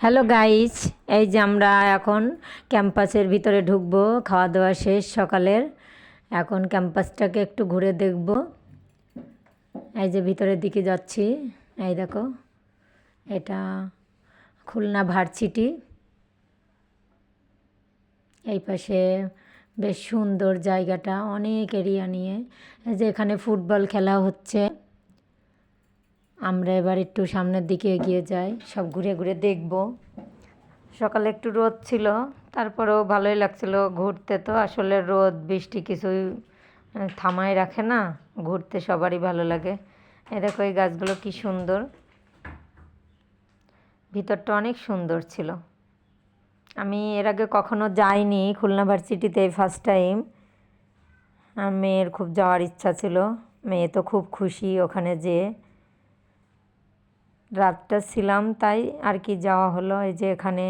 Hello guys এই যে আমরা এখন ক্যাম্পাসের ভিতরে ঢুকবো খাওয়া দাওয়া শেষ সকালের। এখন ক্যাম্পাসটাকে একটু ঘুরে দেখব। এই যে ভিতরের দিকে যাচ্ছি। এই দেখো, এটা খুলনা ভার্সিটি। এই পাশে বেশ সুন্দর জায়গাটা, অনেক এরিয়া নিয়ে। এই যে এখানে ফুটবল খেলা হচ্ছে। আমরা এবার একটু সামনের দিকে এগিয়ে যাই, সব ঘুরে ঘুরে দেখব। সকালে একটু রোদ ছিল, তারপরেও ভালোই লাগছিল ঘুরতে তো। আসলে রোদ, বৃষ্টি কিছুই থামায় রাখে না, ঘুরতে সবারই ভালো লাগে। এ দেখো এই গাছগুলো কি সুন্দর। ভিতরটা অনেক সুন্দর ছিল। আমি এর আগে কখনো যাইনি খুলনা ভার্সিটিতে ফার্স্ট টাইম মেয়ের খুব যাওয়ার ইচ্ছা ছিল, মেয়ে তো খুব খুশি ওখানে যেয়ে। রাতটা ছিলাম তাই আর কি যাওয়া হলো। এই যে এখানে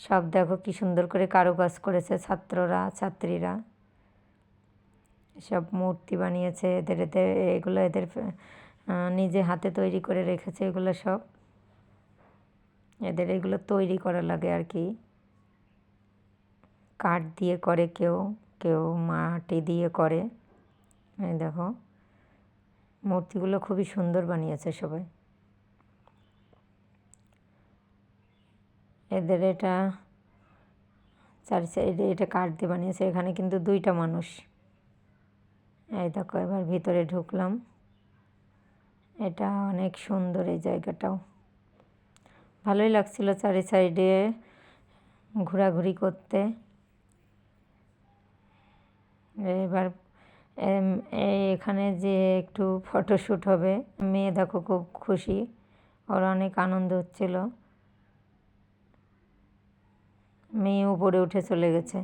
সব দেখো কি সুন্দর করে কারুকাজ করেছে ছাত্ররা, ছাত্রীরা। সব মূর্তি বানিয়েছে, এদের এদের এগুলো এদের নিজে হাতে তৈরি করে রেখেছে এগুলো সব। এদের এগুলো তৈরি করা লাগে আর কি। কাঠ দিয়ে করে কেউ কেউ মাটি দিয়ে করে। দেখো, মূর্তিগুলো খুবই সুন্দর বানিয়েছে সবাই। এদের এটা চারি সাইডে এটা কাঠ দিয়ে বানিয়েছে, এখানে কিন্তু দুইটা মানুষ। এই দেখো, এবার ভিতরে ঢুকলাম। এটা অনেক সুন্দর এই জায়গাটাও। ভালোই লাগছিল চারি সাইডে ঘোরাঘুরি করতে। এবার এখানে যে একটু ফটোশ্যুট হবে, মেয়ে দেখো খুব খুশি, ওর অনেক আনন্দ হচ্ছিল। মেয়ে উপরে উঠে চলে গেছে।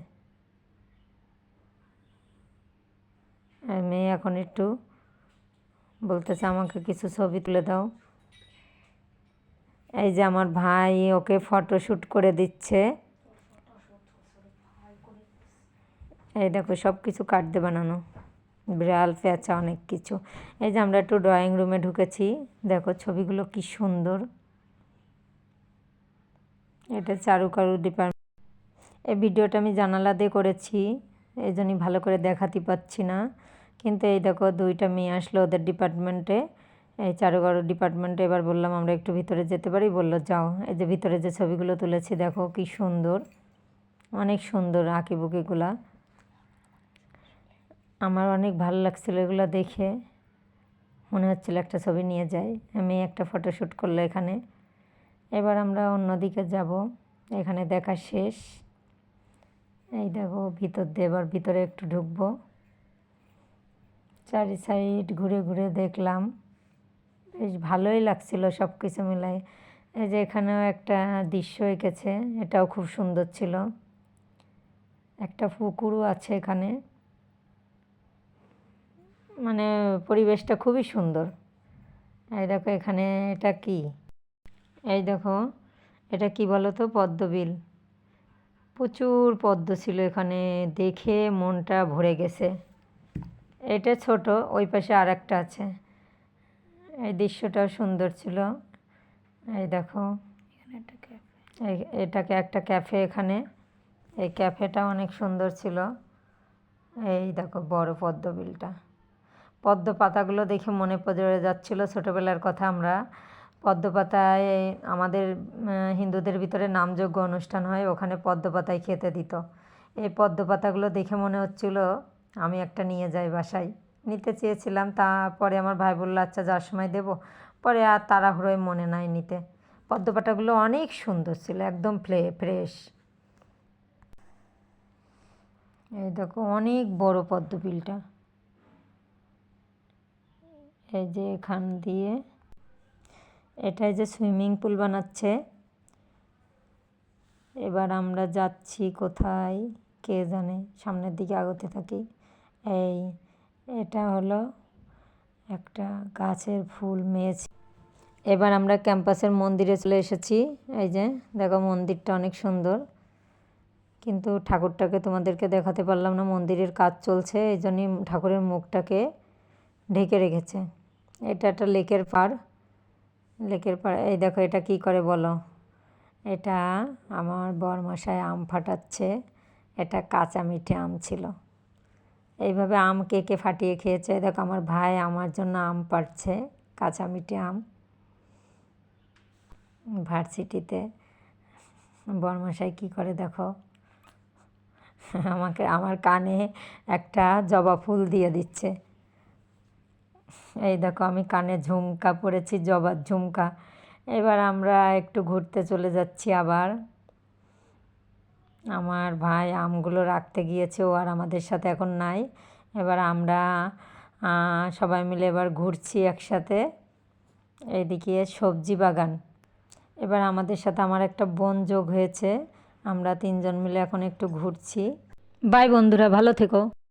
আর মেয়ে এখন একটু বলতেছে, আমাকে কিছু ছবি তুলে দাও। এই যে আমার ভাই, ওকে ফটো শ্যুট করে দিচ্ছে। এই দেখো সব কিছু দিয়ে বানানো। বিড়াল, পেঁচা, অনেক কিছু। এই যে আমরা একটু ড্রয়িং রুমে ঢুকেছি। দেখো, ছবিগুলো কি সুন্দর। এটা চারুকারু ডিপার্টমেন্ট এই ভিডিওটা আমি জানালা দিয়ে করেছি, এই জন্যই ভালো করে দেখাতে পাচ্ছি না। কিন্তু এই দেখো, দুইটা মেয়ে আসলো ওদের ডিপার্টমেন্টে এই চারুকারু ডিপার্টমেন্টে এবার বললাম, আমরা একটু ভিতরে যেতে পারি? বলল, যাও। এই যে ভিতরে যে ছবিগুলো তুলেছি, দেখো কি সুন্দর। অনেক সুন্দর আঁকিবুকিগুলা। আমার অনেক ভালো লাগছিল এগুলো দেখে। মনে হচ্ছিল একটা ছবি নিয়ে যাই। আমি একটা ফটোশ্যুট করল এখানে। এবার আমরা অন্যদিকে যাব। এখানে দেখা শেষ। এই দেখো, ভিতর দিয়ে এবার ভিতরে একটু ঢুকবো। চারি সাইড ঘুরে ঘুরে দেখলাম। বেশ ভালোই লাগছিল সব কিছু মিলাই। এই যে এখানেও একটা দৃশ্য এঁকেছে, এটাও খুব সুন্দর ছিল। একটা পুকুরও আছে এখানে। মানে পরিবেশটা খুবই সুন্দর। এই দেখো, এখানে এটা কি? এই দেখো, এটা কি বলো তো পদ্মবিল। প্রচুর পদ্ম ছিল এখানে, দেখে মনটা ভরে গেছে। এটা ছোট, ওই পাশে আর একটা আছে। এই দৃশ্যটাও সুন্দর ছিল। এই দেখো এটাকে একটা ক্যাফে এখানে। এই ক্যাফেটা অনেক সুন্দর ছিল। এই দেখো, বড় পদ্ম বিলটা। পদ্ম পাতাগুলো দেখে মনে পড়ে যাচ্ছিল ছোটোবেলার কথা আমরা। পদ্ম পাতায় আমাদের হিন্দুদের ভিতরে নামযজ্ঞ অনুষ্ঠান হয়, ওখানে পদ্মপাতায় খেতে দিত। এই পদ্মপাতাগুলো দেখে মনে হচ্ছিল, আমি একটা নিয়ে যাই বাসায়। নিতে চেয়েছিলাম, তারপরে আমার ভাই বলল আচ্ছা যাওয়ার সময় দেবো। পরে আর তাড়াহুড়োয় মনে নাই নিতে। পদ্ম পাতাগুলো অনেক সুন্দর ছিল, একদম ফ্লে ফ্রেশ। এই দেখো, অনেক বড় পদ্ম বিলটা এই যে এখান দিয়ে এটাই যে সুইমিং পুল বানাচ্ছে। এবার আমরা যাচ্ছি কোথায়, কে জানে, সামনের দিকে আগতে থাকি। এই, এটা হলো একটা গাছের ফুল মেয়েছে এবার আমরা ক্যাম্পাসের মন্দিরে চলে এসেছি। এই যে, দেখো মন্দিরটা অনেক সুন্দর। কিন্তু ঠাকুরটাকে তোমাদেরকে দেখাতে পারলাম না, মন্দিরের কাজ চলছে, এই জন্যই ঠাকুরের মুখটাকে ঢেকে রেখেছে। এটা একটা লেকের পাড়। লেকের পাড়, এই দেখো এটা কি করে বলো? এটা আমার বরমশাই আম ফাটাচ্ছে, এটা কাঁচা মিঠে আম ছিল। এইভাবে আম কে কে ফাটিয়ে খেয়েছে? দেখো আমার ভাই আমার জন্য আম পাড়ছে, কাঁচা মিঠে আম। ভার্সিটিতে। বরমশাই কী করে দেখো? আমাকে, আমার কানে একটা জবা ফুল দিয়ে দিচ্ছে। এই দেখো আমি কানে ঝুমকা পরেছি জবার ঝুমকা। এবার আমরা একটু ঘুরতে চলে যাচ্ছি আবার। আমার ভাই আমগুলো রাখতে গিয়েছে, ও আর আমাদের সাথে এখন নাই। এবার আমরা সবাই মিলে এবার ঘুরছি একসাথে। এইদিকে সবজি বাগান। এবার আমাদের সাথে আমার একটা বোন যোগ হয়েছে, আমরা তিনজন মিলে এখন একটু ঘুরছি। বাই বন্ধুরা, ভালো থেকো।